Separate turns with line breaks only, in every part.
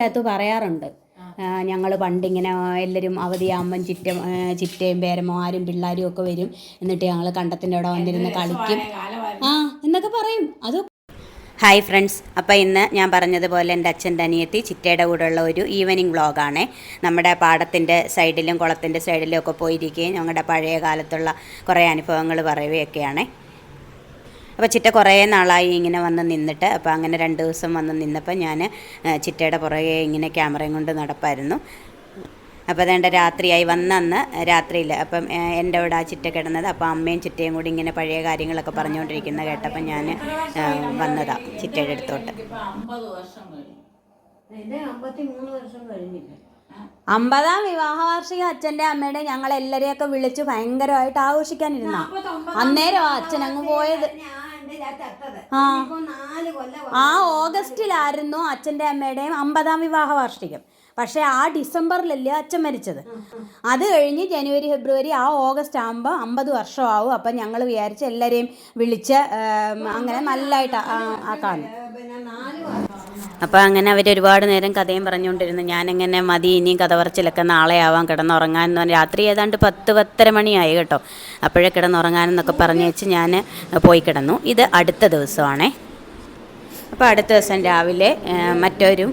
അകത്ത് പറയാറുണ്ട്. ഞങ്ങൾ പണ്ടിങ്ങനെ എല്ലാവരും അവധിയാകുമ്പം ചിറ്റ ചിറ്റയും പേരമ്മമാരും പിള്ളേരും ഒക്കെ വരും. എന്നിട്ട് ഞങ്ങൾ കണ്ടത്തിന്റെ അവിടെ വന്നിരുന്ന് കളിക്കും. ആ എന്നൊക്കെ പറയും. അത് ഹായ് ഫ്രണ്ട്സ്. അപ്പോൾ ഇന്ന് ഞാൻ പറഞ്ഞതുപോലെ എന്റെ അച്ഛന്റെ അനിയത്തി ചിറ്റയുടെ കൂടെയുള്ള ഒരു ഈവനിങ് വ്ളോഗാണ്. നമ്മുടെ പാടത്തിന്റെ സൈഡിലും കുളത്തിന്റെ സൈഡിലും ഒക്കെ പോയിരിക്കുകയും ഞങ്ങളുടെ പഴയ കാലത്തുള്ള കുറേ അനുഭവങ്ങൾ പറയുകയൊക്കെയാണ്. അപ്പോൾ ചിറ്റ കുറേ നാളായി ഇങ്ങനെ വന്ന് നിന്നിട്ട് അപ്പോൾ അങ്ങനെ രണ്ട് ദിവസം വന്ന് നിന്നപ്പോൾ ഞാൻ ചിറ്റയുടെ പുറകെ ഇങ്ങനെ ക്യാമറയും കൊണ്ട് നടപ്പായിരുന്നു. അപ്പോൾ അതേണ്ട രാത്രിയായി. വന്നന്ന് രാത്രിയിൽ അപ്പം എന്റെ അവിടെ ആ ചിറ്റ കിടന്നത് അപ്പോൾ അമ്മയും ചിറ്റയും കൂടി ഇങ്ങനെ പഴയ കാര്യങ്ങളൊക്കെ പറഞ്ഞുകൊണ്ടിരിക്കുന്ന കേട്ടപ്പോൾ ഞാൻ വന്നതാ ചിറ്റയുടെ അടുത്തോട്ട്.
അമ്പത് വർഷം കഴിഞ്ഞു.
എന്റെ അമ്പത്തി വർഷം കഴിഞ്ഞില്ല?
അമ്പതാം വിവാഹ വാർഷിക അച്ഛന്റെ അമ്മയുടെ ഞങ്ങൾ എല്ലാവരെയൊക്കെ വിളിച്ച് ഭയങ്കരമായിട്ട് ആഘോഷിക്കാനിരുന്ന അന്നേരം അച്ഛൻ അങ്ങ് പോയത്. ആ. ഓഗസ്റ്റിലായിരുന്നു അച്ഛന്റെ അമ്മയുടെയും അമ്പതാം വിവാഹ വാർഷികം. പക്ഷേ ആ ഡിസംബറിലല്ലേ അച്ഛൻ മരിച്ചത്. അത് കഴിഞ്ഞ് ജനുവരി ഫെബ്രുവരി ആ ഓഗസ്റ്റ് ആകുമ്പോൾ അമ്പത് വർഷമാവും. അപ്പം ഞങ്ങൾ വിചാരിച്ച് എല്ലാവരെയും വിളിച്ച് അങ്ങനെ നല്ലതായിട്ട് ആക്കാന്ന്
വർഷം
അപ്പോൾ അങ്ങനെ അവർ ഒരുപാട് നേരം കഥയും പറഞ്ഞുകൊണ്ടിരുന്നു. ഞാനിങ്ങനെ മതി ഇനിയും കഥ പറച്ചിലൊക്കെ നാളെ ആവാം കിടന്നുറങ്ങാൻ എന്ന് പറഞ്ഞ് രാത്രി ഏതാണ്ട് പത്ത് പത്തര മണിയായി കേട്ടോ. അപ്പോഴേ കിടന്നുറങ്ങാനെന്നൊക്കെ പറഞ്ഞു വെച്ച് ഞാൻ പോയി കിടന്നു. ഇത് അടുത്ത ദിവസമാണേ. അപ്പോൾ അടുത്ത ദിവസം രാവിലെ മറ്റൊരു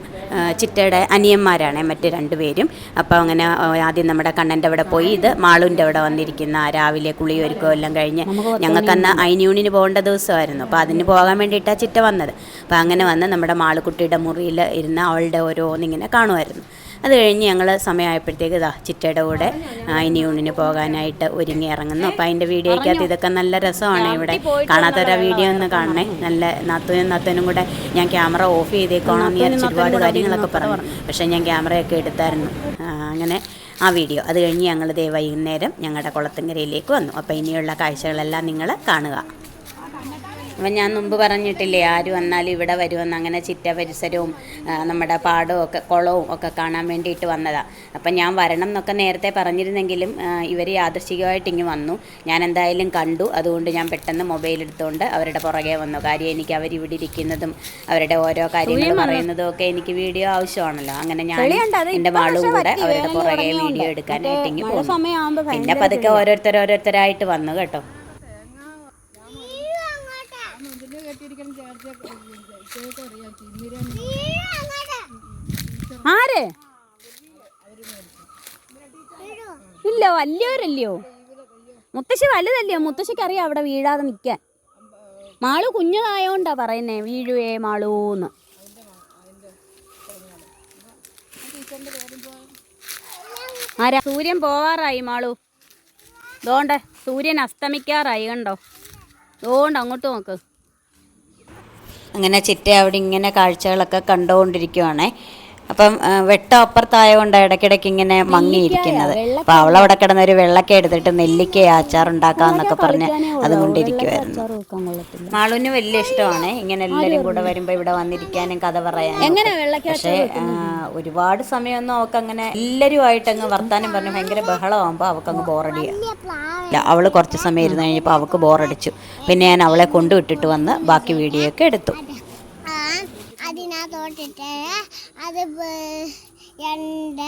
ചിറ്റയുടെ അനിയന്മാരാണ് മറ്റ് രണ്ടുപേരും അപ്പോൾ അങ്ങനെ ആദ്യം നമ്മുടെ കണ്ണന്റെ അവിടെ പോയി. ഇത് മാളുവിന്റെ അവിടെ വന്നിരിക്കുന്ന രാവിലെ കുളിയൊരുക്കോ എല്ലാം കഴിഞ്ഞ് ഞങ്ങൾക്കന്ന് അയിന്യൂണിന് പോകേണ്ട ദിവസമായിരുന്നു. അപ്പോൾ അതിന് പോകാൻ വേണ്ടിയിട്ടാണ് ചിറ്റ വന്നത്. അപ്പോൾ അങ്ങനെ വന്ന് നമ്മുടെ മാളുക്കുട്ടിയുടെ മുറിയിൽ ഇരുന്ന് അവളുടെ ഓരോന്നിങ്ങനെ കാണുമായിരുന്നു. അത് കഴിഞ്ഞ് ഞങ്ങൾ സമയമായപ്പോഴത്തേക്ക് ഇതാ ചിറ്റയുടെ കൂടെ അയിന്യൂണിന് പോകാനായിട്ട് ഒരുങ്ങി ഇറങ്ങുന്നു. അപ്പോൾ അതിന്റെ വീഡിയോയ്ക്കകത്ത് ഇതൊക്കെ നല്ല രസമാണ് ഇവിടെ. കാണാത്തൊരു വീഡിയോ ഒന്ന് കാണണേ. നല്ല നാത്തൂനും നാത്തനും കൂടെ ഞാൻ ക്യാമറ ഓഫ് ചെയ്തേക്കോണം എന്ന് വിചാരിച്ച് ഒരുപാട് കാര്യങ്ങളൊക്കെ പറഞ്ഞു. പക്ഷേ ഞാൻ ക്യാമറയൊക്കെ എടുത്തായിരുന്നു. അങ്ങനെ ആ വീഡിയോ. അത് കഴിഞ്ഞ് ഞങ്ങൾ ദേ വൈകുന്നേരം ഞങ്ങളുടെ കുളത്തുങ്കരയിലേക്ക് വന്നു. അപ്പോൾ ഇനിയുള്ള കാഴ്ചകളെല്ലാം നിങ്ങൾ കാണുക. അപ്പം ഞാൻ മുമ്പ് പറഞ്ഞിട്ടില്ലേ ആര് വന്നാലും ഇവിടെ വരുമെന്ന് അങ്ങനെ ചിറ്റ പരിസരവും നമ്മുടെ പാടവും ഒക്കെ കുളവും ഒക്കെ കാണാൻ വേണ്ടിയിട്ട് വന്നതാണ് അപ്പം ഞാൻ വരണം എന്നൊക്കെ നേരത്തെ പറഞ്ഞിരുന്നെങ്കിലും ഇവർ യാദൃശികമായിട്ട് ഇങ്ങ് വന്നു. ഞാൻ എന്തായാലും കണ്ടു. അതുകൊണ്ട് ഞാൻ പെട്ടെന്ന് മൊബൈൽ എടുത്തുകൊണ്ട് അവരുടെ പുറകെ വന്നു. കാര്യം എനിക്ക് അവർ ഇവിടെ ഇരിക്കുന്നതും അവരുടെ ഓരോ കാര്യങ്ങൾ പറയുന്നതും ഒക്കെ എനിക്ക് വീഡിയോ ആവശ്യമാണല്ലോ. അങ്ങനെ ഞാൻ എന്റെ വാളും കൂടെ അവരുടെ പുറകെ വീഡിയോ എടുക്കാനായിട്ട് ഇങ്ങ് പോകുന്നു പിന്നെ. പതുക്കെ ഓരോരുത്തർ ഓരോരുത്തരായിട്ട് വന്നു കേട്ടോ. ആര്? ഇല്ല വലിയവരല്ലയോ? മുത്തശ്ശി വലുതല്ലയോ? മുത്തശ്ശിക്ക് അറിയാം അവിടെ വീഴാതെ നിൽക്കാൻ മാളു കുഞ്ഞതായോണ്ടാ പറയുന്നേ വീഴുവേ മാളൂന്ന്. ആരാ? സൂര്യൻ പോവാറായി മാളു. ദോണ്ട സൂര്യൻ അസ്തമിക്കാറായി കണ്ടോ? ദോണ്ട് അങ്ങോട്ട് നോക്ക്. അങ്ങനെ ചിറ്റ അവിടെ ഇങ്ങനെ കാഴ്ചകളൊക്കെ കണ്ടുകൊണ്ടിരിക്കുവാണേ. അപ്പം വെട്ട അപ്പുറത്തായതുകൊണ്ട് ഇടയ്ക്കിടയ്ക്ക് ഇങ്ങനെ മങ്ങിയിരിക്കുന്നത്. അപ്പം അവളവിടെ കിടന്ന ഒരു വെള്ളക്ക എടുത്തിട്ട് നെല്ലിക്ക അച്ചാർ ഉണ്ടാക്കാന്നൊക്കെ പറഞ്ഞ് അതുകൊണ്ടിരിക്കുവായിരുന്നു. മാളുവിന് വലിയ ഇഷ്ടമാണ് ഇങ്ങനെ എല്ലാവരും കൂടെ വരുമ്പോൾ ഇവിടെ വന്നിരിക്കാനും കഥ പറയാനും പക്ഷെ ഒരുപാട് സമയമൊന്നും അവൾക്ക് അങ്ങനെ എല്ലാവരുമായിട്ട് അങ്ങ് വർത്താനം പറഞ്ഞ് ഭയങ്കര ബഹളമാകുമ്പോൾ അവക്കങ്ങ് ബോറടിയാണ് അവൾ കുറച്ച് സമയം ഇരുന്ന് കഴിഞ്ഞപ്പോൾ അവൾക്ക് ബോറടിച്ചു. പിന്നെ ഞാൻ അവളെ കൊണ്ടുവിട്ടിട്ട് വന്ന് ബാക്കി വീഡിയോ ഒക്കെ എടുത്തു.
അതിനകത്തോട്ടിട്ട് അത് രണ്ട്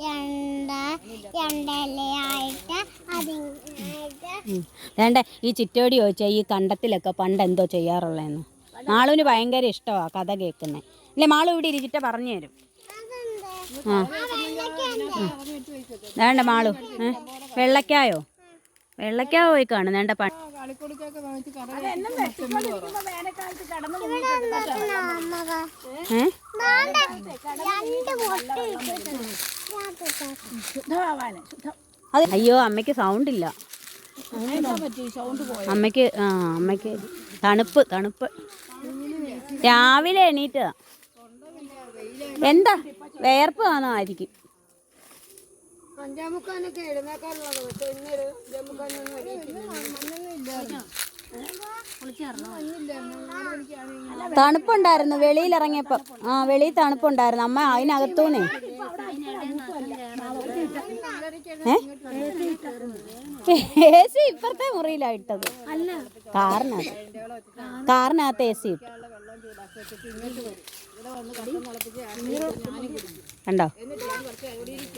രണ്ട് രണ്ടല്ലയായിട്ട് അതിങ്ങായിട്ട്
വേണ്ട ഈ ചിറ്റോടി ചോദിച്ചാൽ ഈ കണ്ടത്തിലൊക്കെ പണ്ട് എന്തോ ചെയ്യാറുള്ളതെന്ന് മാളുവിന് ഭയങ്കര ഇഷ്ടമാണ് കഥ കേൾക്കുന്നത് ഇല്ലേ മാളു ഇവിടെ ഇരിച്ചിട്ട് പറഞ്ഞു തരും. ആ. വേണ്ട മാളു. വെള്ളക്കായോ വെള്ളക്കാ പോയി പണി അയ്യോ അമ്മയ്ക്ക് സൗണ്ട് ഇല്ല അമ്മയ്ക്ക് ആ അമ്മയ്ക്ക് തണുപ്പ് തണുപ്പ്. രാവിലെ എണീറ്റതാ. എന്താ? വേർപ്പ് കാണോ ആയിരിക്കും
അഞ്ചാമുക്കാനൊക്കെ എഴുന്നേക്കാറുള്ളത് പക്ഷെ ഇന്നൊരു അഞ്ചാമുക്കാനൊന്നും
തണുപ്പുണ്ടായിരുന്നു. വെളിയിൽ ഇറങ്ങിയപ്പോൾ ആ വെളിയിൽ തണുപ്പുണ്ടായിരുന്നു. അമ്മ അതിനകത്തൂന്നേ. എ സി ഇപ്പുറത്തെ മുറിയിലാ ഇട്ടത്. കാറിനകത്ത്. കാറിനകത്ത് എ സി ഇട്ടു
കണ്ടോ?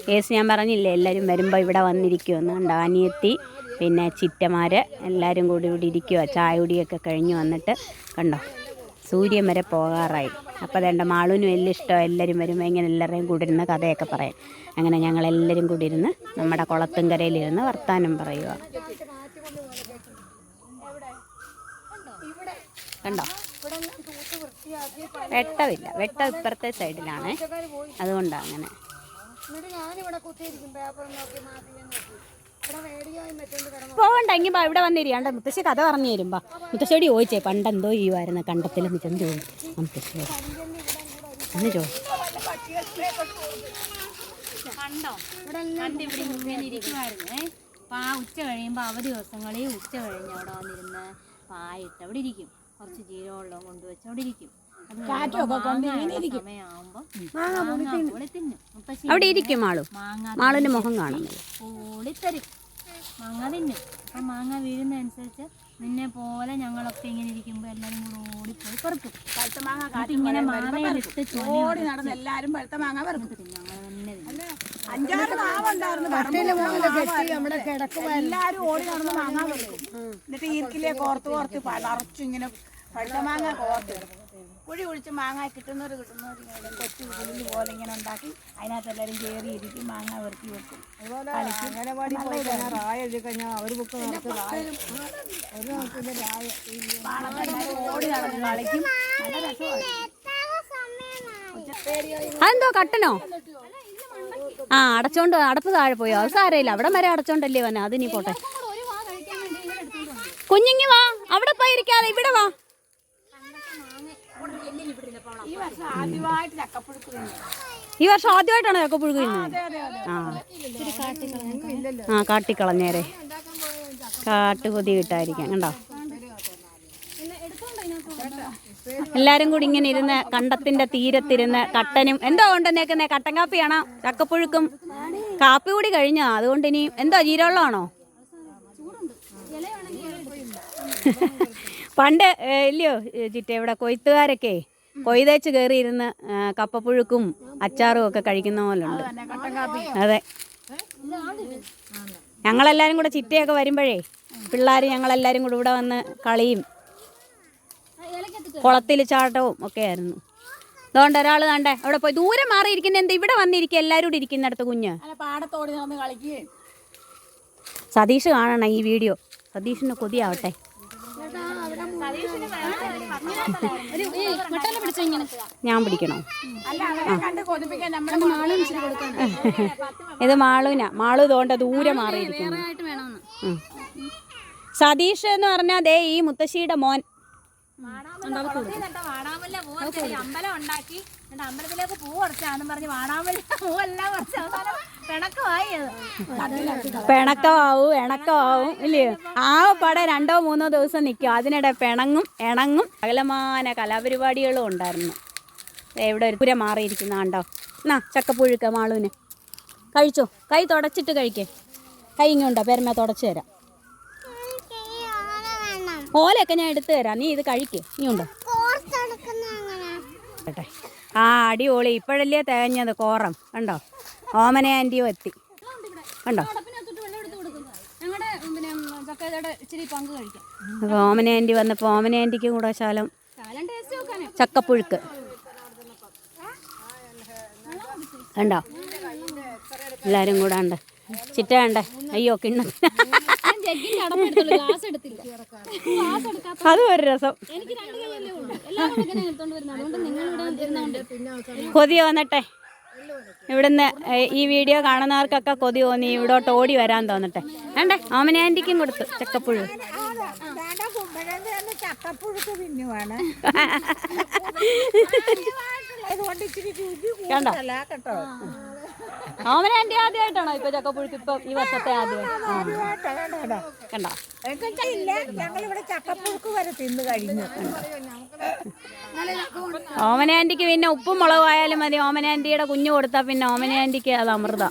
കേസ് ഞാൻ പറഞ്ഞില്ലേ എല്ലാവരും വരുമ്പോൾ ഇവിടെ വന്നിരിക്കുമെന്ന് കണ്ടോ അനിയത്തി പിന്നെ ചിറ്റമാർ എല്ലാവരും കൂടി ഇവിടെ ഇരിക്കുക ചായ കുടിയൊക്കെ കഴിഞ്ഞ് വന്നിട്ട് കണ്ടോ സൂര്യൻ വരെ പോകാറായി. അപ്പോൾ അതേണ്ട മാളൂനും എല്ലാം ഇഷ്ടം എല്ലാവരും വരുമ്പോൾ ഇങ്ങനെ എല്ലാവരെയും കൂടി ഇരുന്ന് കഥയൊക്കെ പറയാം. അങ്ങനെ ഞങ്ങൾ എല്ലാവരും കൂടി ഇരുന്ന് നമ്മുടെ കുളത്തുംകരയിലിരുന്ന് വർത്താനം പറയുക കണ്ടോ? വെട്ടമില്ല വെട്ടം ഇപ്പുറത്തെ സൈഡിലാണ്. അതുകൊണ്ടാണ് അങ്ങനെ.
നോക്കി ഇവിടെ
എങ്കിൽ വന്നിരിയാണ്ട് മുത്തശ്ശി കഥ പറഞ്ഞു തരുമ്പോ മുത്തശ്ശിയോട് ചോദിച്ചേ പണ്ട് എന്തോ ചെയ്യുമായിരുന്നു കണ്ടത്തിൽ നിൽക്കുന്നു ചോദിച്ചു. മുത്തശ്ശിയോട് എന്ന് ചോദിച്ചു?
കണ്ടോ? കണ്ട് ഇവിടെ ഇങ്ങനെ ഇരിക്കുമായിരുന്നു അപ്പൊ ആ ഉച്ച കഴിയുമ്പോൾ അവധി ദിവസങ്ങളിൽ ഉച്ച കഴിഞ്ഞ് അവിടെ വന്നിരുന്ന് പായിട്ട് അവിടെ ഇരിക്കും. കുറച്ച് ജീരകമുള്ളതും കൊണ്ടുവച്ച് അവിടെ ഇരിക്കും. മാങ്ങ
അവിടെ ഇരിക്കും മാളു. മാളിന്റെ മുഖം കാണും
പൊളിത്തരും മാങ്ങ തിന്നും. അപ്പൊ മാങ്ങ വീഴുന്ന അനുസരിച്ച് നിന്നെ പോലെ ഞങ്ങളൊക്കെ ഇങ്ങനെ ഇരിക്കുമ്പോ എല്ലാരും കൂടെ ഓടിപ്പോയി പെറുക്കും. എന്നിട്ട് ഇങ്ങനെ മാങ്ങയിലിട്ട്
ഓടി നടന്ന് എല്ലാരും പഴുത്ത മാങ്ങ പെറുക്കും.
ഞങ്ങൾ തന്നെ തിന്നും.
അഞ്ചാറ് മാവുണ്ടായിരുന്നു
നമ്മുടെ
ഓടി നടന്ന് മാങ്ങ പെറുക്കും. എന്നിട്ട് ഈർക്കിലെ കോർത്ത് കോർത്ത് പലർച്ചു ഇങ്ങനെ പഴുത്ത മാങ്ങ കോർത്ത് കുഴി കുഴിച്ച് മാങ്ങ കിട്ടുന്നവർ കിട്ടുന്നവർ ഇങ്ങനെ കൊച്ചു കുളിൽ പോലെ ഇങ്ങനെ ഉണ്ടാക്കി അതിനകത്ത് എല്ലാവരും കയറി ഇരിക്കും മാങ്ങ വെറുക്കി വെക്കും.
അംഗനവാടി പോയി കഴിഞ്ഞാൽ റായ എഴുതി കഴിഞ്ഞാൽ അവർ ബുക്ക് നടത്തി റായ. ഒരു നോക്കിന്റെ രായ
ഓടി നടന്ന് കളിക്കും. നല്ല രസമാണ്.
അതെന്തോ കട്ടനോ? ആ അടച്ചോണ്ട് അടപ്പ് താഴെ പോയോ? അത് സാരമില്ല. അവിടെ വരെ അടച്ചോണ്ടല്ലേ വന്നെ. അത് നീ പോട്ടെ. കുഞ്ഞിങ്ങി വാ. അവിടെ പോയിരിക്കാതെ ഇവിടെ വാ.
ഈ വർഷം ആദ്യമായിട്ട് ചക്കപ്പുഴുക്ക്
ഈ വർഷം ആദ്യമായിട്ടാണ് ചക്കപ്പുഴുക്ക് തിന്നുന്നത്? ആ. കാട്ടിക്കളഞ്ഞേരെ. കാട്ടുകൊതി കിട്ടായിരിക്കാം കണ്ടോ? എല്ലാരും കൂടി ഇങ്ങനെ ഇരുന്ന് കണ്ടത്തിന്റെ തീരത്തിരുന്ന് കട്ടനും എന്തോ കൊണ്ടുവന്നേക്കുന്നേ? കട്ടൻ കാപ്പിയാണോ? ചക്കപ്പുഴുക്കും. കാപ്പി കൂടി കഴിഞ്ഞോ? അതുകൊണ്ട് ഇനി എന്തോ ജീരവെള്ളമാണോ? പണ്ട് ഇല്ലയോ ചിറ്റ ഇവിടെ കൊയ്ത്തുകാരൊക്കെ കൊയ്തേച്ച് കയറിയിരുന്ന് കപ്പപ്പുഴുക്കും അച്ചാറും ഒക്കെ കഴിക്കുന്ന പോലെ ഉണ്ട് അതെ. ഞങ്ങളെല്ലാരും കൂടെ ചിറ്റയൊക്കെ വരുമ്പോഴേ പിള്ളേർ ഞങ്ങളെല്ലാരും കൂടെ ഇവിടെ വന്ന് കളിയും കുളത്തിൽ ചാട്ടവും ഒക്കെ ആയിരുന്നു. അതുകൊണ്ട് ഒരാൾ കണ്ടേ അവിടെ പോയി. ദൂരെ മാറിയിരിക്കുന്ന എന്താ? ഇവിടെ വന്നിരിക്കുക എല്ലാവരും കൂടി ഇരിക്കുന്നിടത്ത് കുഞ്ഞ്.
പാടത്തോടി നടന്ന് കളിക്കുകയും
സതീഷ് കാണണം ഈ വീഡിയോ. സതീഷിന് കൊതിയാവട്ടെ. ഞാൻ പിടിക്കണോ? ഇത് മാളൂന മാളു തോണ്ട ദൂരെ മാറിയിരിക്കുന്നു. സതീഷ് എന്ന് പറഞ്ഞാൽ ദേ ഈ മുത്തശ്ശിയുടെ മോൻ.
വാടാമല്ല പൂവൊക്കെ അമ്പലം ഉണ്ടാക്കി. എന്നിട്ട് അമ്പലത്തിലേക്ക് പൂ കുറച്ചാന്നും പറഞ്ഞ് വാടാമല്ല പൂവെല്ലാം കുറച്ച് അവസാനം പിണക്കമായി അത്.
പിണക്കമാവും ഇണക്കമാവും ഇല്ലേ? ആ പടം രണ്ടോ മൂന്നോ ദിവസം നിൽക്കും അതിനിടെ പിണങ്ങും ഇണങ്ങും. അകലമാന കലാപരിപാടികളും ഉണ്ടായിരുന്നു. എവിടെ ഒരു പുര മാറിയിരിക്കുന്ന കണ്ടോ? എന്നാ ചക്കപ്പുഴുക്ക മാളൂന്. കഴിച്ചോ? കൈ തുടച്ചിട്ട് കഴിക്കേ. കൈ ഇങ്ങോട്ടോ? പെരുമ തുടച്ചു തരാം
എനിക്ക് ഈ ഓല വേണം
ഓലയൊക്കെ ഞാൻ എടുത്തു തരാം. നീ ഇത് കഴിക്കേ. നീ ഉണ്ടോ? കേട്ടെ ആ അടിപൊളി. ഇപ്പോഴല്ലേ തേഞ്ഞത് കോറം. കണ്ടോ? ഓമന ആന്റിയോ എത്തി. കണ്ടോ? ഓമന ആന്റി വന്നപ്പോൾ ഓമന ആന്റിക്കും കൂടെ ശാലം ചക്കപ്പുഴുക്ക്. കണ്ടോ? എല്ലാരും കൂടെ ഉണ്ട്. ചിറ്റ കണ്ടേ? അയ്യോ കിണ്ണ
ജഗ്ഗിന്റെ അടപ്പെടുത്തുള്ളൂ ഗ്ലാസ് എടുത്തില്ല. ഗ്ലാസ് എടുക്കാത്ത
അതും ഒരു രസം.
എനിക്ക് രണ്ട് കൈയല്ലേ ഉള്ളൂ. എല്ലാവരും ഇങ്ങനെ എടുത്തോണ്ട് വരുന്നത്. അതുകൊണ്ട് ഇരുന്നോണ്ട്
കൊതി വന്നട്ടെ. ഇവിടുന്ന് ഈ വീഡിയോ കാണുന്നവർക്കൊക്കെ കൊതി തോന്നി ഇവിടോട്ട് ഓടി വരാൻ തോന്നട്ടെ. വേണ്ടേ? ഓമന ആന്റിക്കും കൊടുത്തു ചക്കപ്പുഴു.
ചക്കപ്പുഴുക്ക് പിന്നുവാണ്
കണ്ടോ?
കേട്ടോ
ഓമന ആന്റി ആദ്യമായിട്ടാണോ ഇപ്പൊ ചക്കപ്പുഴുക്ക് ഇപ്പൊ ഈ വർഷത്തെ ആദ്യം കണ്ടോ
ഇല്ല ചക്കപ്പുഴുക്ക് വരെ തിന്നു കഴിഞ്ഞു.
ഓമന ആന്റിക്ക് പിന്നെ ഉപ്പും മുളകും ആയാലും മതി. ഓമന ആന്റിയുടെ കുഞ്ഞു കൊടുത്താ പിന്നെ ഓമന ആന്റിക്ക് അത് അമൃത.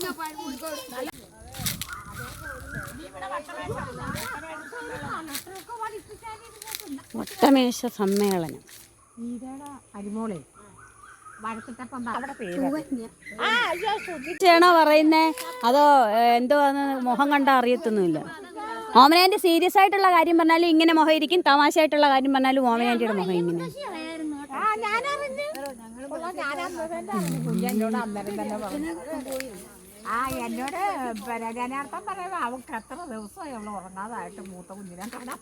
വട്ടമേശ സമ്മേളനം.
അരിമോളെ വഴക്കിട്ടപ്പം അവിടെ പേര് ആ അയ്യോ ശ്രുതി ാണോ
പറയുന്നേ അതോ എന്തോ എന്തുവാന്ന് മുഖം കണ്ടാ അറിയത്തൊന്നുമില്ല. ഓമനാന്റെ സീരിയസ് ആയിട്ടുള്ള കാര്യം പറഞ്ഞാലും ഇങ്ങനെ മുഖം ഇരിക്കും. തമാശ ആയിട്ടുള്ള കാര്യം പറഞ്ഞാലും ഓമനാന്റെ മുഖം ഇങ്ങനെ.
ആ എന്നോട് അന്നേരം തന്നെ പറഞ്ഞു. ആ എന്നോട് പിന്നെ ജനാർത്ഥം പറയുമ്പോ അവൾക്ക് എത്ര ദിവസമായി അവൾ ഉറങ്ങാതായിട്ട് മൂത്ത കുഞ്ഞിനെ കാണാം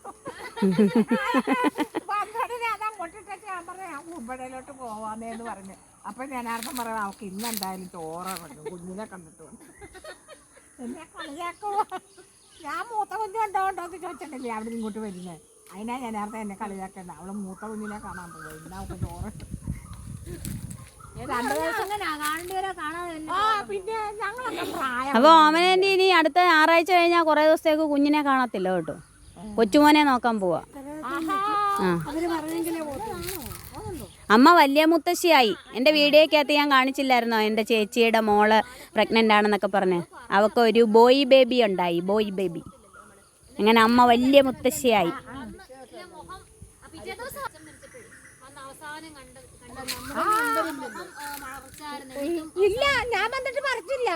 പൊട്ടിട്ടൊക്കെ ഞാൻ പറയാം മുമ്പടയിലോട്ട് പോവാന്നേന്ന് പറഞ്ഞു. അപ്പൊ ജനാർത്ഥം പറയാം അവൾക്ക് ഇന്ന് എന്തായാലും കണ്ടു കുഞ്ഞിനെ കണ്ടിട്ട് വന്നു എന്നെ കളിയാക്കുവാ ഞാൻ മൂത്ത കുഞ്ഞു ഉണ്ടോ ഉണ്ടോ എന്ന് ചോദിച്ചിട്ടില്ലേ അവിടെ ഇങ്ങോട്ട് വരുന്നത് അതിനാ ജനാർത്ഥം എന്നെ കളിയാക്കണ്ട? അവൾ മൂത്ത കുഞ്ഞിനെ കാണാൻ പോകും ഇന്ന് അവൾക്ക് ചോറ്.
അപ്പൊ ഓമനേന്റെ ഇനി അടുത്ത ഞായറാഴ്ച കഴിഞ്ഞാൽ കുറെ ദിവസത്തേക്ക് കുഞ്ഞിനെ കാണത്തില്ല കേട്ടോ. കൊച്ചുമോനെ നോക്കാൻ പോവാ. അമ്മ വലിയ മുത്തശ്ശിയായി. എന്റെ വീഡിയോക്കകത്ത് ഞാൻ കാണിച്ചില്ലായിരുന്നോ? എന്റെ ചേച്ചിയുടെ മോൾ പ്രഗ്നന്റ് ആണെന്നൊക്കെ പറഞ്ഞ്. അവൾക്ക് ഒരു ബോയ് ബേബി ഉണ്ടായി. ബോയ് ബേബി അങ്ങനെ അമ്മ വലിയ മുത്തശ്ശിയായി.
ഇല്ല ഞാൻ വന്നിട്ട് പറഞ്ഞില്ല.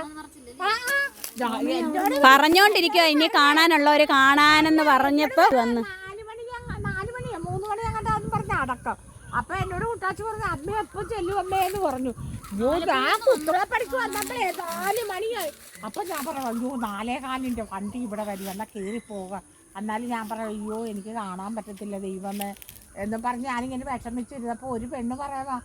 പറഞ്ഞോണ്ടിരിക്കുക ഇനി കാണാനുള്ളവര് കാണാനെന്ന് പറഞ്ഞപ്പോ വന്ന്
നാല് മണി ഞാൻ നാല് മണിയാ മൂന്ന് മണി അങ്ങോട്ടാന്ന് പറഞ്ഞ അടക്കം. അപ്പൊ എന്നോട് കൂട്ടാച്ചു പറഞ്ഞു അമ്മ എപ്പോ ചെല്ലും അമ്മേ? എന്ന് പറഞ്ഞു. അയ്യോ ഞാൻ കുത്തറ പഠിച്ചു വന്നപ്പോഴേ നാല് മണിയായി. അപ്പൊ ഞാൻ പറഞ്ഞു അയ്യോ നാലേ കാലിന്റെ വണ്ടി ഇവിടെ വരും. എന്നാ കയറി പോവുക. എന്നാലും ഞാൻ പറഞ്ഞു അയ്യോ എനിക്ക് കാണാൻ പറ്റത്തില്ല ദൈവമേ. എന്ന് പറഞ്ഞ് ഞാനിങ്ങനെ വിഷമിച്ചിരുന്നപ്പോൾ ഒരു പെണ്ണ് പറയാ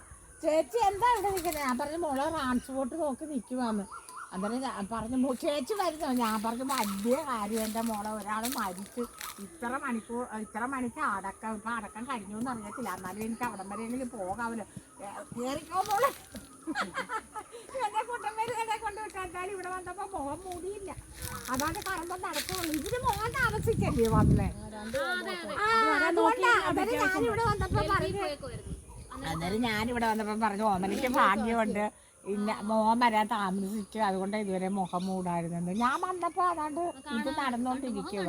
ചേച്ചി എന്താ ഇവിടെ നിൽക്കുന്നത് ഞാൻ പറഞ്ഞു മോളെ ട്രാൻസ്പോർട്ട് നോക്കി നിൽക്കുവാന്ന്. അന്നേരം ഞാൻ പറഞ്ഞു "മോ, ചേച്ചി വരുന്നോ. ഞാൻ പറഞ്ഞു വലിയ കാര്യം. എന്റെ മോളെ ഒരാൾ മരിച്ചു. ഇത്ര മണിക്കൂർ ഇത്ര മണിക്ക് അടക്കം ഇപ്പം അടക്കം കഴിഞ്ഞു എന്ന് അറിയത്തില്ല. എന്നാലും എനിക്ക് അവിടം വരെയെങ്കിലും പോകാമല്ലോ. കയറിക്കോ മോളെ. എന്നെ കൊണ്ടുവരും എന്നെ കൊണ്ടുവിട്ടാൽ ഇവിടെ വന്നപ്പോൾ മുഖം മൂടിയില്ല. അതാണ് കാണുമ്പോൾ നടക്കുള്ളൂ. ഇതിന് മോൻ താമസിക്കല്ലേ വന്നേ? അതുകൊണ്ടാ അന്നേരം ഞാനിവിടെ വന്നപ്പോൾ പറഞ്ഞു അന്നേരം ഞാനിവിടെ വന്നപ്പോൾ പറഞ്ഞു ഓമനയ്ക്ക് ഭാഗ്യമുണ്ട്. ഇന്ന മോൻ വരാൻ താമസിച്ചു. അതുകൊണ്ട് ഇതുവരെ മുഖം മൂടായിരുന്നുണ്ട് ഞാൻ വന്നപ്പോ അതാണ്ട് ഇത് നടന്നുകൊണ്ടിരിക്കുക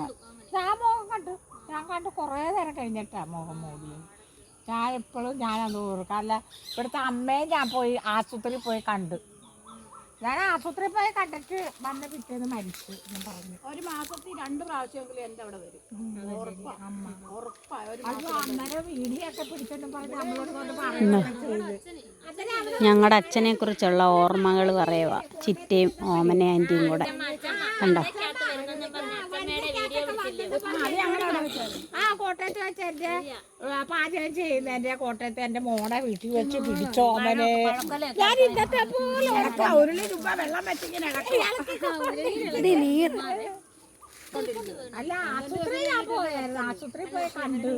ഞാൻ മുഖം കണ്ടു. ഞാൻ കണ്ടു കുറേ നേരം കഴിഞ്ഞിട്ടാ മുഖം മൂടിയത് ഞാൻ എപ്പോഴും ഞാൻ ഓർക്കാം. അല്ല ഇവിടുത്തെ അമ്മയെ ഞാൻ പോയി ആശുപത്രിയിൽ പോയി കണ്ടു. ഞാൻ ആശുപത്രി പോയി കണ്ടിട്ട് വന്ന പിറ്റേന്ന് മരിച്ചു ഞാൻ പറഞ്ഞു
ഒരു മാസത്തിൽ രണ്ട് പ്രാവശ്യമെങ്കിലും എന്റെ അവിടെ വരും ഉറപ്പാ ഉറപ്പാ ഒരു
പിടിച്ചെന്നും പറഞ്ഞ് നമ്മളോട് കൊണ്ട്
ഞങ്ങളുടെ അച്ഛനെ കുറിച്ചുള്ള ഓർമ്മകൾ പറയുക ചിറ്റയും ഓമന ആന്റിയും കൂടെ കണ്ടോ
ആ കോട്ടയത്ത് വെച്ച് എന്റെ പാചകം ചെയ്യുന്നതിന്റെ കോട്ടയത്ത് എന്റെ മോടെ വീട്ടിൽ വെച്ച് പിടിച്ചോമനെ ഞാൻ ഇന്നത്തെ പോലെ. ഒരു രൂപ വെള്ളം വെച്ചിങ്ങനെ അല്ല ആശുപത്രി ഞാൻ പോയായിരുന്നു. ആശുപത്രി പോയി കണ്ടു.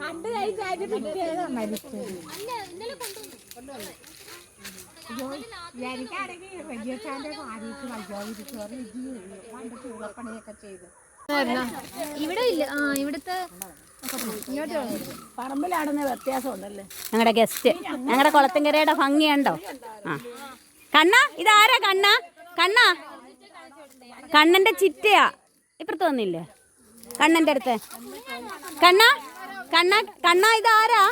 കണ്ടു കഴിച്ചാൽ പിറ്റേന്ന് മരിച്ചു എനിക്കാണെങ്കിൽ റെജിയച്ചാന്റെ ഭാര്യയ്ക്ക് വയ്യാതിരിക്കും ഇത് പണ്ട് ചൂളപ്പണിയൊക്കെ ചെയ്ത്.
ഇവിടെ ഇല്ല. ആ ഇവിടുത്തെ
പറമ്പിലാടുന്ന വ്യത്യാസം ഉണ്ടല്ലേ
ഞങ്ങളുടെ ഗസ്റ്റ് ഞങ്ങളുടെ കുളത്തിങ്കരയുടെ ഭംഗിയുണ്ടോ ആ. കണ്ണ ഇതാരാ കണ്ണ? കണ്ണ. കണ്ണന്റെ ചിറ്റയാ. ഇപ്പുറത്ത് വന്നില്ലേ? കണ്ണന്റെ അടുത്ത്. കണ്ണ കണ്ണ കണ്ണ ഇതാരാ?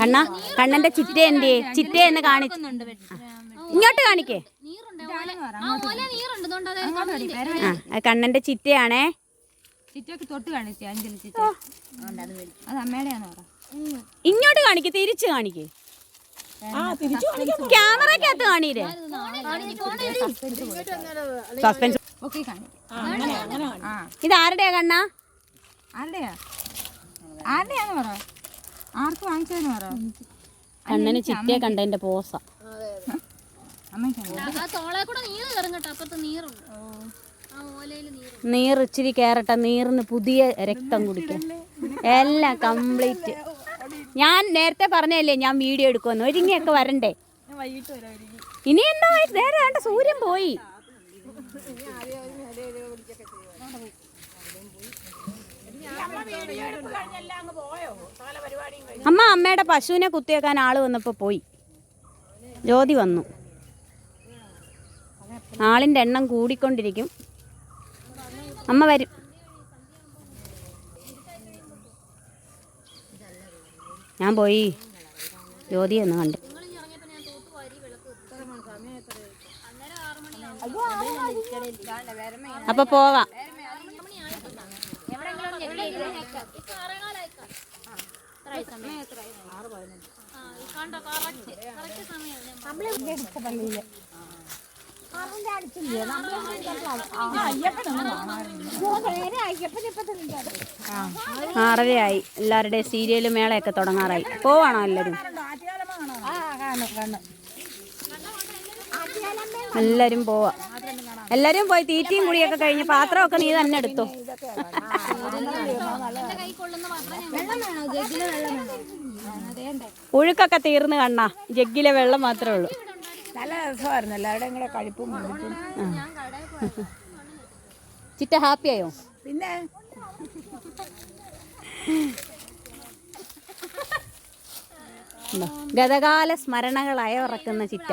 കണ്ണ കണ്ണന്റെ ചിറ്റ എന്റെ ചിറ്റ എന്ന് കാണിച്ചു ഇങ്ങോട്ട് കാണിക്കേ.
നീറുണ്ട്. ആ ഓല നീറുണ്ട്. അതുകൊണ്ട് അത്
ആ കണ്ണന്റെ ചിറ്റയാണേ.
തൊട്ട് കാണിച്ചേ ചിറ്റ. അത്
ഇങ്ങോട്ട് കാണിക്കേ തിരിച്ചു കാണിക്കേ. ക്യാമറക്കകത്ത് കാണീരേ സസ്പെൻസ്.
ഇത് ആരുടെയാ
ഇതാരുടെയാ കണ്ണ?
ആരുടെയാ? ആരുടെയാന്ന് പറ. ആർക്ക് വാങ്ങിച്ചതെന്ന് പറ.
കണ്ണന് ചിറ്റയെ കണ്ടതിന്റെ പോസ. നീർ ഇച്ചിരി കയറട്ടെ നീറിന് പുതിയ രക്തം കുടിക്കും. എല്ലാം കംപ്ലീറ്റ് ഞാൻ നേരത്തെ പറഞ്ഞല്ലേ ഞാൻ വീഡിയോ എടുക്കുമെന്ന്. ഒരുങ്ങിയൊക്കെ വരണ്ടേ? ഇനി എന്തോ നേരെ വേണ്ട സൂര്യൻ പോയി. അമ്മ അമ്മയുടെ പശുവിനെ കുത്തിയേക്കാൻ ആൾ വന്നപ്പോ പോയി. ജ്യോതി വന്നു. ആളിന്റെ എണ്ണം കൂടിക്കൊണ്ടിരിക്കും. അമ്മ വരും. ഞാൻ പോയി.
ജ്യോതി ഒന്ന് കണ്ട്. അപ്പൊ പോവാം. ആറരയായി എല്ലാവരുടെയും സീരിയൽ മേളയൊക്കെ തുടങ്ങാറായി. പോവാണോ എല്ലാവരും എല്ലാവരും പോവാ. എല്ലാവരും പോയി തീറ്റയും കുടിയൊക്കെ കഴിഞ്ഞ് പാത്രമൊക്കെ നീ തന്നെ എടുത്തു. ഒഴുക്കൊക്കെ തീർന്നു കണ്ണാ. ജഗ്ഗിലെ വെള്ളം മാത്രമേ ഉള്ളൂ.
നല്ല രസമായിരുന്നു. എല്ലാവരുടെയും കൂടെ കഴിപ്പും മുഴുപ്പും
ചിറ്റ ആയോ?
പിന്നെ?
ഗതകാല സ്മരണകളായ ഉറക്കുന്ന ചിറ്റ.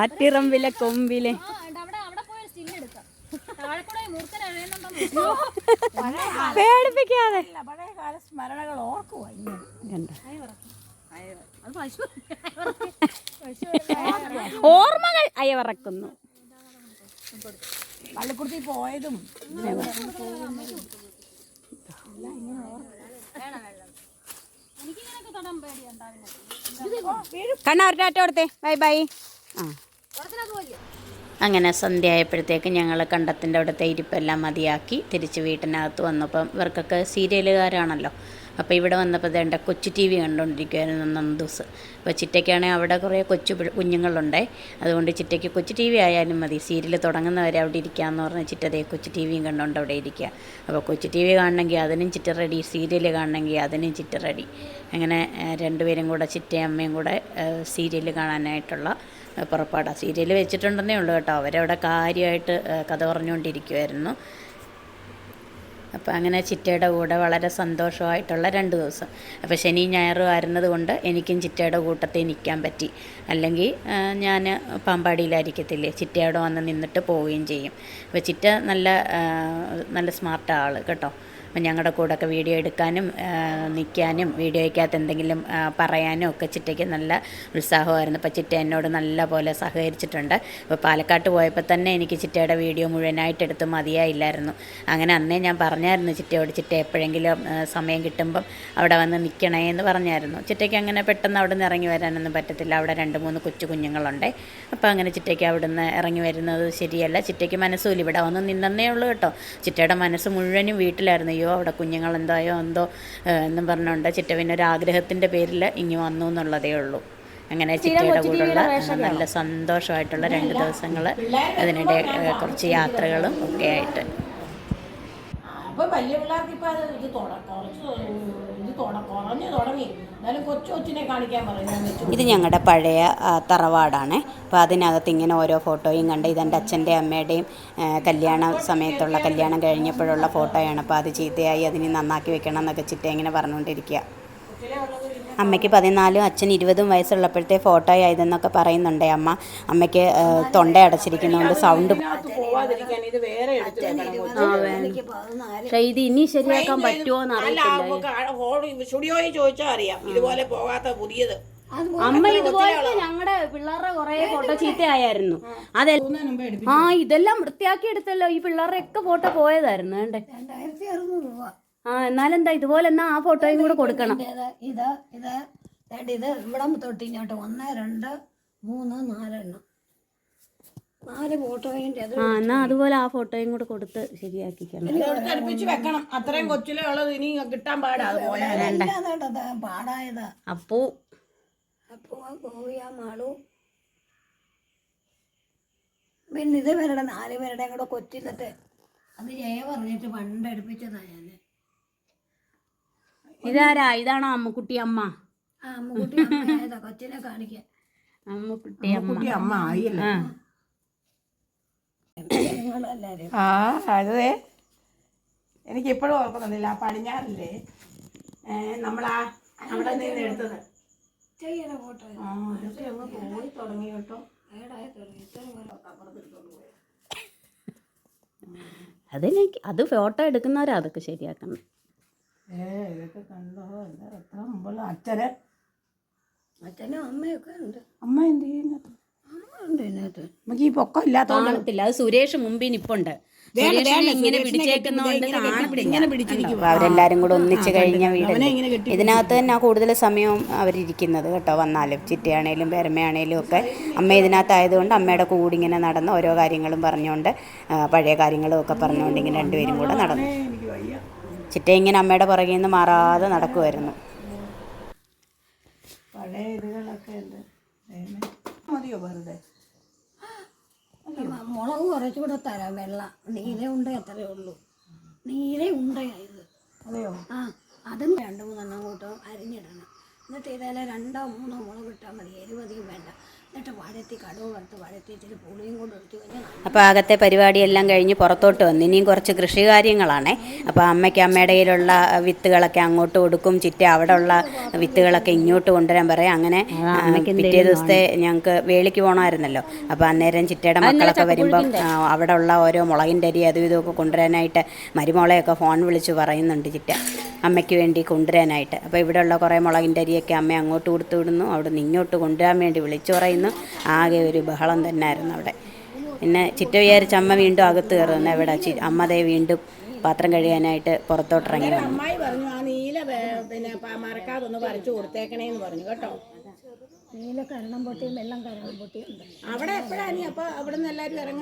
ആറ്റിറമ്പിലെ കൊമ്പിലെ
അവിടെ അവിടെ പോയി സ്റ്റിൽ എടുക്കാം താഴെ കൂടെ മൂർഖൻ എഴുതുന്നുണ്ടോ
പേടിപ്പിക്കാതെ.
സ്മരണകൾ ഓർക്കുവാ
ഓർമ്മകൾ അയവറക്കുന്നു
പള്ളിക്കുടത്തി പോയതും
കണ്ണ ഒരു ടാറ്റ കൊടുത്തേ. Bye bye. ആ. അങ്ങനെ സന്ധ്യ ആയപ്പോഴത്തേക്ക് ഞങ്ങൾ കണ്ടത്തിന്റെ അവിടുത്തെ ഇരിപ്പെല്ലാം മതിയാക്കി തിരിച്ച് വീട്ടിനകത്ത് വന്നപ്പം ഇവർക്കൊക്കെ സീരിയലുകാരാണല്ലോ. അപ്പോൾ ഇവിടെ വന്നപ്പോൾ എന്റെ കൊച്ചു ടി വി കണ്ടുകൊണ്ടിരിക്കുമായിരുന്നു നന്ദൂസ് അപ്പോൾ ചിറ്റയ്ക്കാണെങ്കിൽ അവിടെ കുറേ കൊച്ചു കുഞ്ഞുങ്ങളുണ്ട്. അതുകൊണ്ട് ചിറ്റയ്ക്ക് കൊച്ചു ടി വി ആയാലും മതി. സീരിയൽ തുടങ്ങുന്നവരെ അവിടെ ഇരിക്കാമെന്ന് പറഞ്ഞ് ചിറ്റതേ കൊച്ചു ടി വിയും കണ്ടുകൊണ്ട് അവിടെ ഇരിക്കുക അപ്പോൾ കൊച്ചു ടി വി കാണണമെങ്കിൽ അതിനും ചിറ്റ റെഡി സീരിയൽ കാണണമെങ്കിൽ അതിനും ചിറ്റ റെഡി. അങ്ങനെ രണ്ടുപേരും കൂടെ ചിറ്റയും അമ്മയും കൂടെ സീരിയൽ കാണാനായിട്ടുള്ള പുറപ്പാടാണ് സീരിയൽ വെച്ചിട്ടുണ്ടെന്നേ ഉള്ളൂ കേട്ടോ. അവരവിടെ കാര്യമായിട്ട് കഥ പറഞ്ഞുകൊണ്ടിരിക്കുമായിരുന്നു അപ്പോൾ അങ്ങനെ ചിറ്റയുടെ കൂടെ വളരെ സന്തോഷമായിട്ടുള്ള രണ്ട് ദിവസം. അപ്പോൾ ശനി ഞായറും ആയിരുന്നത് കൊണ്ട് എനിക്കും ചിറ്റയുടെ കൂട്ടത്തിൽ നിൽക്കാൻ പറ്റി. അല്ലെങ്കിൽ ഞാൻ പാമ്പാടിയിലായിരിക്കത്തില്ലേ? ചിറ്റയുടെ വന്ന് നിന്നിട്ട് പോവുകയും ചെയ്യും. അപ്പോൾ ചിറ്റ നല്ല നല്ല സ്മാർട്ട് ആൾ കേട്ടോ. അപ്പം ഞങ്ങളുടെ കൂടെയൊക്കെ വീഡിയോ എടുക്കാനും നിൽക്കാനും വീഡിയോയ്ക്കകത്ത് എന്തെങ്കിലും പറയാനും ഒക്കെ ചിറ്റയ്ക്ക് നല്ല ഉത്സാഹമായിരുന്നു. അപ്പോൾ ചിറ്റ എന്നോട് നല്ല പോലെ സഹകരിച്ചിട്ടുണ്ട്. അപ്പോൾ പാലക്കാട്ട് പോയപ്പോൾ തന്നെ എനിക്ക് ചിറ്റയുടെ വീഡിയോ മുഴുവനായിട്ട് എടുത്ത് മതിയായില്ലായിരുന്നു. അങ്ങനെ അന്നേ ഞാൻ പറഞ്ഞായിരുന്നു ചിറ്റയോട് ചിറ്റ എപ്പോഴെങ്കിലും സമയം കിട്ടുമ്പം അവിടെ വന്ന് നിൽക്കണേ എന്ന് പറഞ്ഞായിരുന്നു. ചിറ്റയ്ക്ക് അങ്ങനെ പെട്ടെന്ന് അവിടെ നിന്ന് ഇറങ്ങി വരാനൊന്നും പറ്റത്തില്ല. അവിടെ രണ്ട് മൂന്ന് കൊച്ചു കുഞ്ഞുങ്ങളുണ്ട്. അപ്പോൾ അങ്ങനെ ചിറ്റയ്ക്ക് അവിടെ നിന്ന് ഇറങ്ങി വരുന്നത് ശരിയല്ല. ചിറ്റയ്ക്ക് മനസ്സുമില്ല ഇവിടെ വന്ന് നിന്നേ ഉള്ളൂ കേട്ടോ. ചിറ്റയുടെ മനസ്സ് മുഴുവനും വീട്ടിലായിരുന്നു. അയ്യോ അവിടെ കുഞ്ഞുങ്ങൾ എന്തായോ? എന്തോ എന്നും പറഞ്ഞുകൊണ്ട് ചിറ്റ പിന്നെ ഒരു ആഗ്രഹത്തിന്റെ പേരിൽ ഇങ്ങി വന്നു എന്നുള്ളതേ ഉള്ളൂ. അങ്ങനെ ചിറ്റയുടെ കൂടെയുള്ള നല്ല സന്തോഷമായിട്ടുള്ള രണ്ട് ദിവസങ്ങൾ അതിനിടെ കുറച്ച് യാത്രകളും ഒക്കെ ആയിട്ട്.
അപ്പോൾ വലിയ പിള്ളേർക്ക് ഇപ്പൊ അത് ഇത് കുറച്ച് ഇത് കുറഞ്ഞു തുടങ്ങി.
ഇത് ഞങ്ങളുടെ പഴയ തറവാടാണ്. അപ്പോൾ അതിനകത്ത് ഇങ്ങനെ ഓരോ ഫോട്ടോയും കണ്ട് ഇതെന്റെ അച്ഛന്റെ അമ്മയുടെയും കല്യാണ സമയത്തുള്ള കല്യാണം കഴിഞ്ഞപ്പോഴുള്ള ഫോട്ടോയാണ്. അപ്പോൾ അത് ചീത്തയായി അതിനെ നന്നാക്കി വെക്കണം എന്നൊക്കെ ചിറ്റ ഇങ്ങനെ പറഞ്ഞുകൊണ്ടിരിക്കുക അമ്മയ്ക്ക് പതിനാലും അച്ഛൻ ഇരുപതും വയസ്സുള്ളപ്പോഴത്തെ ഫോട്ടോ ആയതെന്നൊക്കെ പറയുന്നുണ്ടേ അമ്മ. അമ്മയ്ക്ക് തൊണ്ട അടച്ചിരിക്കുന്നതുകൊണ്ട് സൗണ്ട്
പോവാതിരിക്കാൻ ഇത് വേറെ എടുത്ത് വെക്കണം
പക്ഷേ ഇത് ഇനി ശരിയാക്കാൻ പറ്റുമോ എന്ന്
സ്റ്റുഡിയോയിൽ ചോദിച്ചാൽ അറിയാം. ഇതുപോലെ പോകാത്ത പുതിയത്.
അമ്മ ഇതുപോലത്തെ ഞങ്ങളുടെ പിള്ളേരുടെ കുറെ ഫോട്ടോ ചീത്തയായിരുന്നു. അതെ ആ ഇതെല്ലാം വൃത്തിയാക്കി എടുത്തല്ലോ. ഈ പിള്ളേരുടെ ഒക്കെ ഫോട്ടോ പോയതായിരുന്നു. വേണ്ടേ?
രണ്ടായിരത്തി അറുന്നൂറ് രൂപ.
ആ എന്നാലെന്താ ഇതുപോലെ എന്നാ ആ ഫോട്ടോയും കൂടെ കൊടുക്കണം.
ഇത് ഇത് ഇത് ഇവിടെ തൊട്ട് ഇങ്ങോട്ട് ഒന്ന് രണ്ട് മൂന്ന് നാലെണ്ണം നാല് ഫോട്ടോയും
ആ എന്നാ അതുപോലെ ആ ഫോട്ടോയും കൂടെ കൊടുത്ത് ശരിയാക്കിക്കണം.
വെക്കണം. അത്രയും കൊച്ചിലേ ഉള്ളത് ഇനി കിട്ടാൻ പാടാ
പാടായതാ.
അപ്പോ
അപ്പോ പോയ മാളു. പിന്നെ ഇത് പേരുടെ നാല് പേരുടെയും കൂടെ കൊച്ചിന്നിട്ട് അത് ജയ പറഞ്ഞിട്ട് പണ്ട് അടുപ്പിച്ചതാ ഞാൻ
ഇതാരാ? ഇതാണോ അമ്മുക്കുട്ടി അമ്മ?
കൊച്ചിനെ കാണിക്കാൻ.
അമ്മക്കുട്ടി അമ്മ.
അമ്മ ആയില്ല?
ആ.
അതെ എനിക്ക് ഇപ്പോഴും ഓർക്കുന്നില്ല ആ പടിഞ്ഞാറില്ലേ? നമ്മളാ അവിടെ നിന്ന് എടുത്തത്.
ചെയ്യണ ഫോട്ടോ
ആ അതൊക്കെ അങ്ങ് പോയി തുടങ്ങി കേട്ടോ.
അതെനിക്ക് അത് ഫോട്ടോ എടുക്കുന്നവരാ അതൊക്കെ ശരിയാക്കണം
ഏ ഇതൊക്കെ കണ്ടോ എന്താ എത്ര മുമ്പുള്ള അച്ഛന്.
അച്ഛനും അമ്മയൊക്കെ ഉണ്ട്.
അമ്മ എന്ത് ചെയ്യുന്നത്
അമ്മ ഉണ്ട് ഇതിനകത്ത്.
നമുക്ക് ഈ പൊക്കം ഇല്ലാത്തോണ്ട്
കാണത്തില്ല. അത് സുരേഷ് മുമ്പിൽ നിപ്പുണ്ട്.
വേണ്ട,
സുരേഷിനെ
വേണ്ട,
ഇങ്ങനെ
സുരേഷിനെ
പിടിച്ചേക്കുന്നോണ്ട്
കെട്ടിപ്പിടി- ഇങ്ങനെ
കാണത്തില്ല.
ഇങ്ങനെ പിടിച്ചിരിക്കും.
അപ്പൊ അവരെല്ലാരും കൂടെ ഒന്നിച്ചു കഴിഞ്ഞ
അവനെ ഇങ്ങനെ
വീട് ഇതിനകത്ത് തന്നെ കൂടുതൽ സമയം അവരിരിക്കുന്നത് കേട്ടോ വന്നാലും ചിറ്റയാണേലും പെരമയാണേലും ഒക്കെ. അമ്മ ഇതിനകത്തായതുകൊണ്ട് അമ്മയുടെ കൂടി ഇങ്ങനെ നടന്ന് ഓരോ കാര്യങ്ങളും പറഞ്ഞുകൊണ്ട് ആ, പഴയ കാര്യങ്ങളും ഒക്കെ പറഞ്ഞുകൊണ്ട് ഇങ്ങനെ രണ്ടുപേരും കൂടെ നടന്നു. ചിറ്റ ഇങ്ങനെ അമ്മയുടെ പുറകിൽ നിന്ന് മാറാതെ നടക്കുമായിരുന്നു
പഴയ ഇതുകളൊക്കെ ഉണ്ട്. മതിയോ വെറുതെ?
മുളക് കുറച്ചുകൂടെ തരാം വെള്ള. നീല ഉണ്ട എത്രയേ ഉള്ളൂ. നീല ഉണ്ടയായത്
അതെയോ?
ആ അതും രണ്ട് മൂന്നെണ്ണം കൂട്ടോ അരിഞ്ഞിടണം. എന്നിട്ട് ഇതേ രണ്ടോ മൂന്നോ മുളക് ഇട്ടാൽ മതി. എരിവധികം വേണ്ട. എന്നിട്ട് വഴത്തി കടുവ് വറുത്ത് വഴത്തി ഇച്ചിരി പുളിയും കൂടെ എടുത്തു കഴിഞ്ഞാൽ
അപ്പോൾ അകത്തെ പരിപാടിയെല്ലാം കഴിഞ്ഞ് പുറത്തോട്ട് വന്നു. ഇനിയും കുറച്ച് കൃഷി കാര്യങ്ങളാണേ. അപ്പോൾ അമ്മയ്ക്ക് അമ്മയുടെ കയ്യിലുള്ള വിത്തുകളൊക്കെ അങ്ങോട്ട് കൊടുക്കും. ചിറ്റ അവിടെ ഉള്ള വിത്തുകളൊക്കെ ഇങ്ങോട്ട് കൊണ്ടുവരാൻ പറയാം. അങ്ങനെ പിറ്റേ ദിവസത്തെ ഞങ്ങൾക്ക് വേളിക്ക് പോകണമായിരുന്നല്ലോ അപ്പോൾ അന്നേരം ചിറ്റയുടെ മക്കളൊക്കെ വരുമ്പം അവിടെ ഉള്ള ഓരോ മുളകിന്റെ അരി അതും ഇതും ഒക്കെ കൊണ്ടുവരാനായിട്ട് മരുമോളെയൊക്കെ ഫോൺ വിളിച്ച് പറയുന്നുണ്ട് ചിറ്റ. അമ്മയ്ക്ക് വേണ്ടി കൊണ്ടുവരാനായിട്ട്. അപ്പോൾ ഇവിടെയുള്ള കുറേ മുളകിന്റെ അരിയൊക്കെ അമ്മ അങ്ങോട്ട് കൊടുത്തു വിടുന്നു. അവിടെ നിന്ന് ഇങ്ങോട്ട് കൊണ്ടുവരാൻ വേണ്ടി വിളിച്ചു പറയുന്നു. ആകെ ഒരു ബഹളം തന്നെ ആയിരുന്നു അവിടെ. പിന്നെ ചിറ്റ വിചാരിച്ച് അമ്മ വീണ്ടും അകത്ത് കയറുന്നു എവിടെ? ചി അമ്മ ദേ വീണ്ടും പാത്രം കഴിയാനായിട്ട് പുറത്തോട്ട് ഇറങ്ങി വന്നു.
അമ്മായി പറഞ്ഞു ആ നീല പിന്നെ മറക്കാതൊന്ന് വരച്ചു കൊടുത്തേക്കണേന്ന് പറഞ്ഞു കേട്ടോ.
നീല കരണം പൊട്ടിയും വെള്ളം കരണം പൊട്ടിയും
അവിടെ എപ്പോഴാണ് നീ അപ്പൊ അവിടെ നിന്ന് എല്ലാരും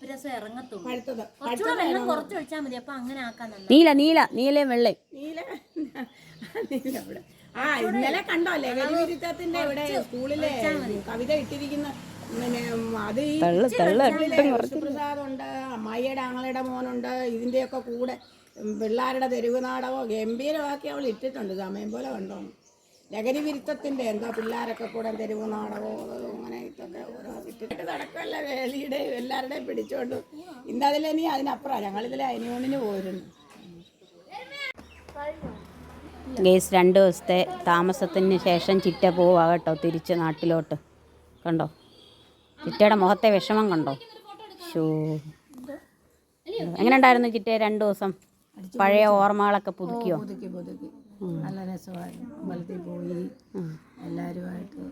ഇറങ്ങുന്നേ
രസം ഇറങ്ങത്തുള്ളൂ.
പഴുത്തത്.
കുറച്ചുകൂടെ വെള്ളം കുറച്ച് ഒഴിച്ചാൽ മതി. അപ്പൊ അങ്ങനെ ആക്കാൻ തന്നെ
നീല നീല നീലയും വെള്ളയും.
നീല നീല ഇവിടെ ആ ഇന്നലെ കണ്ടോ ലഹരി വിരുദ്ധത്തിന്റെ ഇവിടെ സ്കൂളിലെ കവിത ഇട്ടിരിക്കുന്ന പിന്നെ അത് ഈ അമ്മായിയുടെ ആങ്ങളുടെ മോനുണ്ട് ഇതിന്റെയൊക്കെ കൂടെ പിള്ളേരുടെ തെരുവ് നാടകമോ? ഗംഭീരമാക്കി അവൾ ഇട്ടിട്ടുണ്ട്. സമയം പോലെ കണ്ടോ ലഹരി വിരുദ്ധത്തിന്റെ എന്തോ പിള്ളേരൊക്കെ കൂടെ തെരുവ് നാടകമോ അങ്ങനെ ഇതൊക്കെ ഓരോ ഇട്ടിട്ട് നടക്കല്ല വേലിയുടെയും എല്ലാവരുടെയും പിടിച്ചോണ്ട്. ഇന്നതിലിനി അതിനപ്പുറം ഞങ്ങളിതിലെ അനിയൂണിന് പോരുന്നു.
ഗേസ് രണ്ട് ദിവസത്തെ താമസത്തിന് ശേഷം ചിറ്റ പോവാ കേട്ടോ തിരിച്ച് നാട്ടിലോട്ട്. കണ്ടോ? ചിറ്റയുടെ മുഖത്തെ വിഷമം കണ്ടോ? ഷോ എങ്ങനെ ഉണ്ടായിരുന്നു ചിറ്റ രണ്ട് ദിവസം? പഴയ ഓർമ്മകളൊക്കെ പുതുക്കിയോ?
പുതുക്കി പുതുക്കി. നല്ല രസമായിരുന്നു. അമ്പലത്തിൽ പോയി എല്ലാവരുമായിട്ട്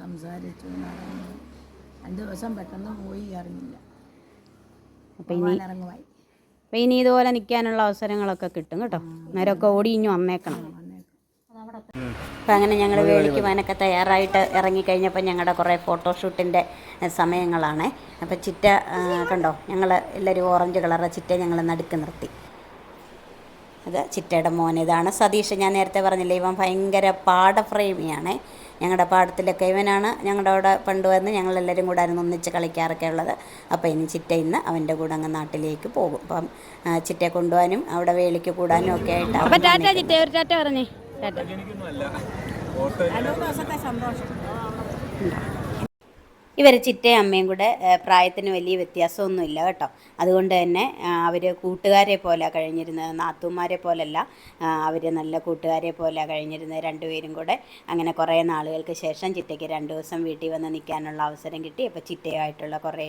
സംസാരിച്ചു നടന്നു. രണ്ട് ദിവസം പെട്ടെന്ന് പോയി അറിഞ്ഞില്ല.
അപ്പം ഇനി
ഇറങ്ങുമായി
അപ്പം ഇനി ഇതുപോലെ നിൽക്കാനുള്ള അവസരങ്ങളൊക്കെ കിട്ടും കേട്ടോ. നേരമൊക്കെ ഓടി ഇഞ്ഞു വന്നേക്കണം. അപ്പം അങ്ങനെ ഞങ്ങൾ വേളിക്ക് പോകാനൊക്കെ തയ്യാറായിട്ട് ഇറങ്ങിക്കഴിഞ്ഞപ്പോൾ ഞങ്ങളുടെ കുറേ ഫോട്ടോഷൂട്ടിന്റെ സമയങ്ങളാണ്. അപ്പോൾ ചിറ്റ കണ്ടോ? ഞങ്ങൾ എല്ലാവരും ഓറഞ്ച് കളറ് ചിറ്റ ഞങ്ങൾ നടുക്ക് നിർത്തി. അത് ചിറ്റയുടെ മോൻ. ഇതാണ് സതീഷ്. ഞാൻ നേരത്തെ പറഞ്ഞില്ലേ ഇവൻ ഭയങ്കര പാടപ്രേമിയാണ് ഞങ്ങളുടെ പാടത്തിലൊക്കെ ഇവനാണ് ഞങ്ങളുടെ അവിടെ പണ്ട് വന്ന് ഞങ്ങളെല്ലാവരും കൂടെ ആയിരുന്നു ഒന്നിച്ച് കളിക്കാറൊക്കെ ഉള്ളത്. അപ്പോൾ ഇനി ചിറ്റ ഇന്ന് അവന്റെ കൂടെ അങ്ങ് നാട്ടിലേക്ക് പോകും. അപ്പം ചിറ്റയെ കൊണ്ടുപോകാനും അവിടെ വേളിക്ക് കൂടാനും ഒക്കെ ആയിട്ട് അപ്പം ടാറ്റ ചിറ്റ ഒരു ടാറ്റ പറഞ്ഞേ ടാറ്റ
രണ്ടു ദിവസത്തെ സന്തോഷം
ഇവർ ചിറ്റയും അമ്മയും കൂടെ പ്രായത്തിന് വലിയ വ്യത്യാസമൊന്നുമില്ല കേട്ടോ. അതുകൊണ്ട് തന്നെ അവർ കൂട്ടുകാരെ പോലെ കഴിഞ്ഞിരുന്നത്. നാത്തൂമാരെ പോലല്ല അവർ നല്ല കൂട്ടുകാരെ പോലെ കഴിഞ്ഞിരുന്നത് രണ്ടുപേരും കൂടെ. അങ്ങനെ കുറേ നാളുകൾക്ക് ശേഷം ചിറ്റയ്ക്ക് രണ്ട് ദിവസം വീട്ടിൽ വന്ന് നിൽക്കാനുള്ള അവസരം കിട്ടി. അപ്പോൾ ചിറ്റയായിട്ടുള്ള കുറേ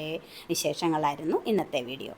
വിശേഷങ്ങളായിരുന്നു ഇന്നത്തെ വീഡിയോ.